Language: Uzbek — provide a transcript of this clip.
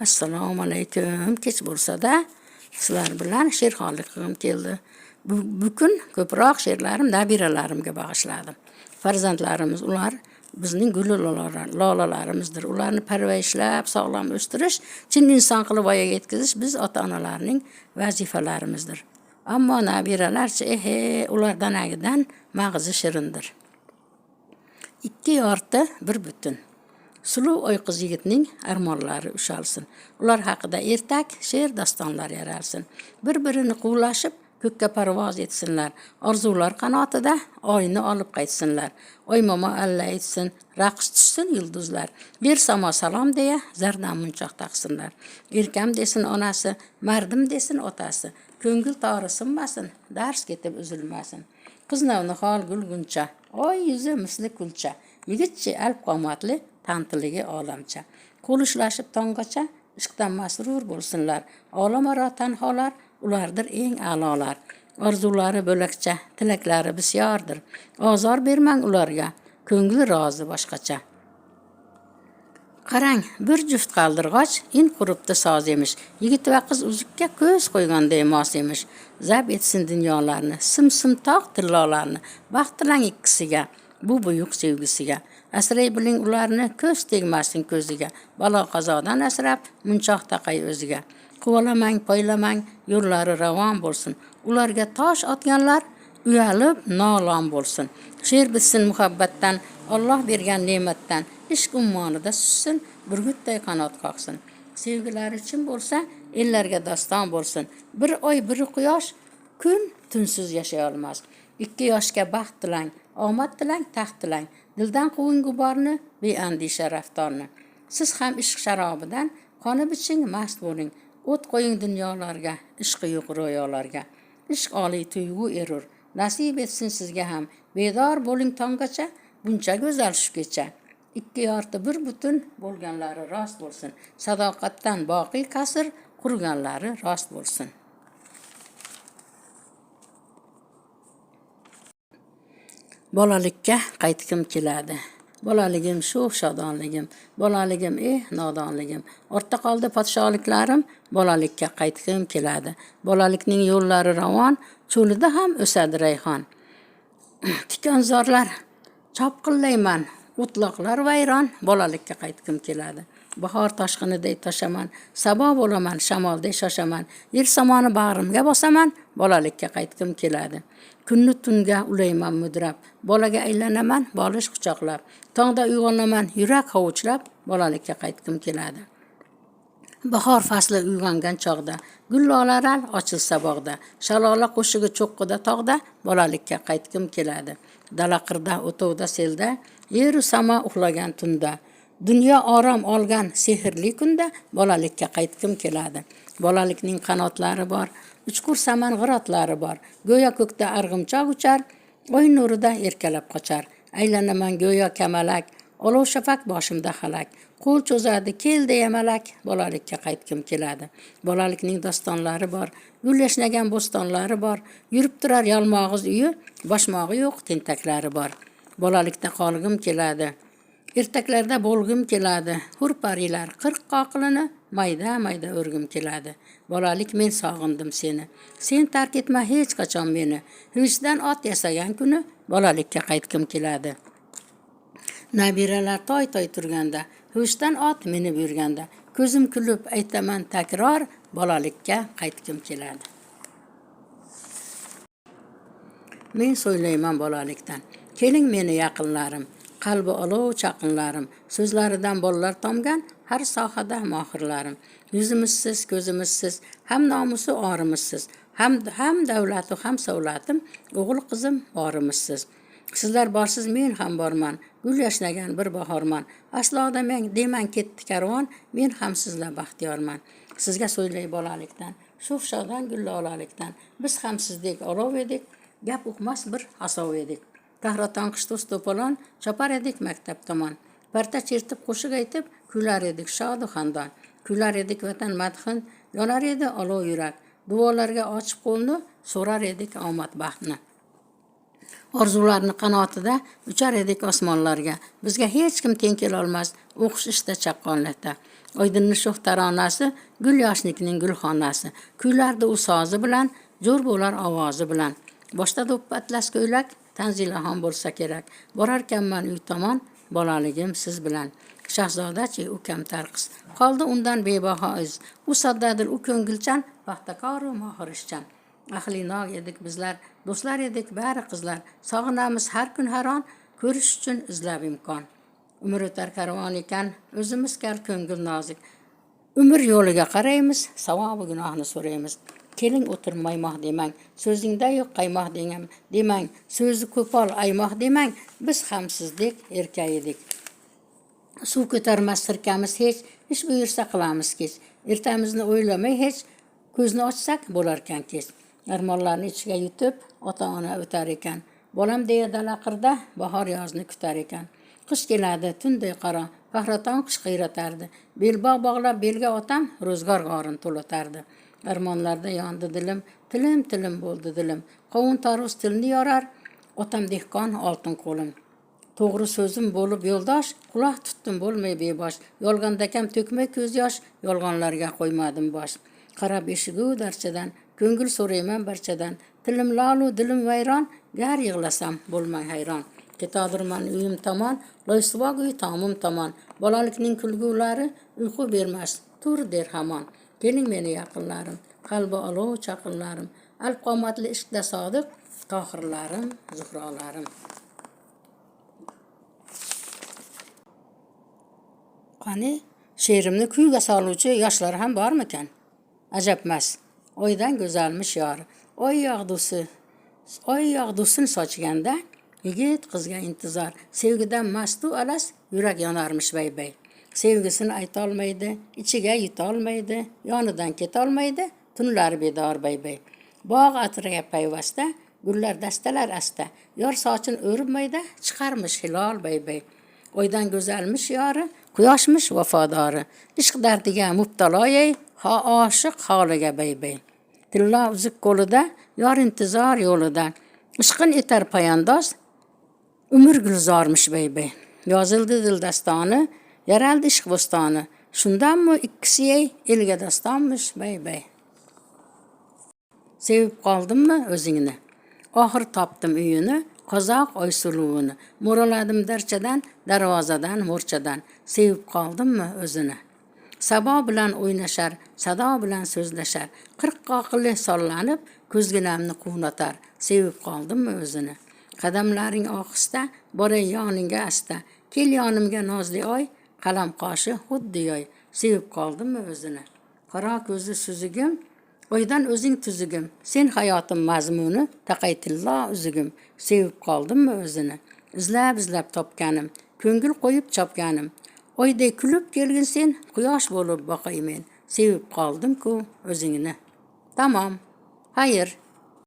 assalomu alaykum kech bo'lsa-da sizlar bilan she'rxonlik qilgim keldi. Bu, bu kun ko'proq she'rlarim nabiralarimga bag'ishladim. Farzandlarimiz ular bizning guli lolalar- lolalarimizdir. Ularni parvarishlab sog'lom o'stirish chin inson qilib voyaga yetkazish biz ota onalarning vazifalarimizdir. Ammo nabiralarchi ehe ulardan agidan mag'izi shirindir. İkki yorti bir butun suluv oyqiz yigitning armonlari ushalsin. Ular haqida ertak she'r dostonlar yaralsin. Bir birini quvlashib ko'kka parvoz etsinlar. Orzular qanotida oyni olib qaytsinlar. Oy momo alla aytsin raqs tushsin yulduzlar. Ber samo salom deya zardan munchoq taqsinlar. Erkam desin onasi mardim desin otasi. Ko'ngil tori sinmasin dars ketib uzilmasin. Qiz navnihol gulguncha oy yuzi misli kulcha. Yigitchi alp qomatli tantiligi olamcha. Qo'l ushlashib tonggacha ishqdan masrur bo'lsinlar. Olamaro tanholar ulardir eng a'lolar. Orzulari bo'lakcha tilaklari bisyordir. Ozor bermang ularga ko'ngli rozi boshqacha. Qarang bir juft qaldirg'och in quribdi soz emish. Yigit va qiz uzukka ko'z qo'yganday mos emish. Zab etsin dunyolarni sim sim tog' tillolarni baxt tilang ikkisiga bu buyuk sevgisiga. Asray biling ularni ko'z tegmasin ko'ziga. Balo qazodan asrab munchoq taqay o'ziga. Quvalamang poylamang yo'llari ravon bo'lsin. Ularga tosh otganlar uyalib nolon bo'lsin. She'r bitsin muhabbatdan olloh bergan ne'matdan ishq ummonida sussin burgutday qanot qoqsin. Sevgilari chin bo'lsa ellarga doston bo'lsin. Bir oy bir quyosh kun tunsiz yashay olmas. Ikki yoshga baxt tilang omad tilang taxt tilang. Dildan quving guborni beandisha raftorni. Siz ham ishq sharobidan qonib iching mast bo'ling. O't qo'ying dunyolarga ishqi yo'q ro'yolarga. Ishq oliy tuyg'u erur. Nasib etsin sizga ham. Bedor bo'ling tonggacha buncha go'zal shu kecha ikki yorti bir butun bo'lganlari rost bo'lsin. Sadoqatdan boqiy kasr qurganlari rost bo'lsin. Bolalikka qaytgim keladi. Bolaligim shu shodonligim bolaligim eh nodonligim. Ortda qoldi podsholiklarim bolalikka qaytgim keladi. Bolalikning yo'llari ravon cho'lida ham o'sadi rayhon. Tikonzorlar chopqillayman. O'tloqlar vayron bolalikka qaytgim keladi. Bahor toshqiniday toshaman sabo bo'laman shamolday shoshaman. Yer samoni bag'rimga bosaman bolalikka qaytgim keladi. Kunni tunga ulayman mudrab bolaga aylanaman bolish quchoqlab. Tongda uyg'onaman yurak hovuchlab bolalikka qaytgim keladi. Bahor fasli uyg'ongan chog'da gul lolalar ochilsa bog'da shalola qo'shig'i cho'qqida tog'da bolalikka qaytgim keladi. Dala qirda o'tovda selda yeru samo uxlagan tunda dunyo orom olgan sehrli kunda bolalikka qaytgim keladi. Bolalikning qanotlari bor uchqur saman g'irotlari bor. Go'yo ko'kda arg'imchoq uchar oy nurida erkalab qochar. Aylanaman go'yo kamalak olov shafaq boshimda halak. Qo'l cho'zadi keldi yamalak bolalikka qaytgim keladi. Bolalikning dostonlari bor gul yashnagan bo'stonlari bor. Yurib turar yalmog'iz uyi boshmog'i yo'q tentaklari bor. Bolalikda qolgim keladi. Ertaklarda bo'lgim keladi. Hurparilar qirq qoqilini mayda mayda o'rgim keladi. Bolalik men sog'indim seni. Sen tark etma hech qachon meni. Hivishdan ot yasagan kuni bolalikka qaytgim keladi. Nabiralar toy toy turganda huvishdan ot minib yurganda ko'zim kulib aytaman takror bolalikka qaytgim keladi. Men so'ylayman bolalikdan. Keling meni yaqinlarim. Qalbi olov chaqinlarim so'zlaridan bolalar tomgan har sohada mohirlarim yuzimizsiz ko'zimizsiz ham nomusi orimizsiz ham ham davlatu ham savlatim o'g'il qizim borimizsiz sizlar borsiz men ham borman gul yashnagan bir bahorman. Aslo demang demang ketdi karvon men ham sizlar baxtiyorman. Sizga so'ylay bolalikdan sho'x shodon gullolalikdan biz ham sizdek olov edik gap uqmas bir asov edik. Qahraton qishto'z to'polon chopar edik maktab tomon. Parta chertib qo'shiq aytib kuylar edik shodu xandon kuylar edik vatan madhin yonar edi olov yurak. Duolarga ochib qo'lni so'rar edik omad baxtni. Orzularni qanotida uchar edik osmonlarga. Bizga hech kim teng kelolmas o'qish ishda chaqqonlikda. Oydinni sho'x taronasi gul yoshnikning gulxonasi. Kuylardi u sozi bilan jo'r bo'lar ovozi bilan. Boshda do'ppi atlas ko'ylak tanzilaxon bo'lsa kerak. Borarkanman uy tomon bolaligim siz bilan. Shahzodachi u kamtar qiz qoldi undan bebaho iz. U soddadil u ko'ngilchan paxtakoru mohir ishchan ahli nog edik bizlar do'stlar edik bari qizlar. Sog'inamiz har kun har on ko'rish uchun izlab imkon. Umr o'tar karvon ekan o'zimiz kal ko'ngil nozik. Umr yo'liga qaraymiz savobi gunohni so'raymiz keling o'tir maymoq demang. So'zingda yo'q qaymoq degam demang. So'zi qo'pol aymoq demang. Biz ham sizdek erka edik. Suv ko'tarmas sirkamiz hech ish buyursa qilamiz kech. Ertamizni o'ylamay hech ko'zni ochsak bo'larkan kech. Armonlarni ichiga yutib ota ona o'tar ekan. Bolam deya dala qirda bahor yozni kutar ekan. Qish keladi tunday qaro qahraton qish qiyratardi belbog' bog'lab belga otam ro'zgor g'orin to'latardi. Armonlarda yondi dilim. Tilim tilim bo'ldi dilim. Qovun tarvuz tilni yorar otam dehqon oltin qo'lim to'g'ri so'zim bo'lib yo'ldosh quloq tutdim bo'lmay bebosh yolg'ondakam to'kmay ko'z yosh yolg'onlarga qo'ymadim bosh qarab eshigu darchadan ko'ngil so'rayman barchadan tilim lolu dilim vayron gar yig'lasam bo'lmang hayron ketodirman uyim tomon loysivok uy tomim tomon bolalikning kulgulari uyqu bermas tur der hamon keling meni yaqinlarim qalbi olov chaqinlarim alp qomatli ishqda sodiq tohirlarim zuhrolarim qani she'rimni kuyga soluvchi yoshlar ham bormikan ajabmas oydan go'zalmish yor oy yog'dusi oy yog'dusin sochganda yigit qizga intizor sevgidan mastu alas yurak yonarmish bay bay sevgisini aytolmaydi ichiga yutolmaydi yonidan ketolmaydi tunlari bedor bay bay bog' atriga payvasta gullar dastalar asta. Yor sochini o'ribmaydi chiqarmish hilol bay bay oydan go'zalmish yori quyoshmish vafodori ishq dardiga mubtaloyey ho oshiq holiga bay bay tillo uzik qo'lida yor intizor yo'lida ishqin etar poyandoz umr gulzormish bay bay yozildi dil dastoni yaraldi ishq bo'stoni shundanmi ikkisi elga dostonmish bay bay. Sevib qoldimmi o'zingni? Oxir topdim uyini qozoq oysuluvini mo'raladim darchadan darvozadan mo'rchadan. Sevib qoldimmi o'zini? Sabo bilan o'ynashar sado bilan so'zlashar. Qirq qoqili sollanib ko'zginamni quvnatar sevib qoldimmi o'zini? Qadamlaring ohista boray yoningga asta. Kel yonimga nozli oy kalemkaşı hud diyor. Sevip kaldım mı özüne? Kara gözlü süzügüm, oydan özün tüzügüm. Sen hayatın mazmunu, takaytillah üzügüm. Sevip kaldım mı özüne? İzlep izlep topkanım, köngül koyup çapkanım. Oyday külüp gelgin sen, kuyaş bolup bakayım ben. Sevip kaldım ku özüne. Tamam, hayır,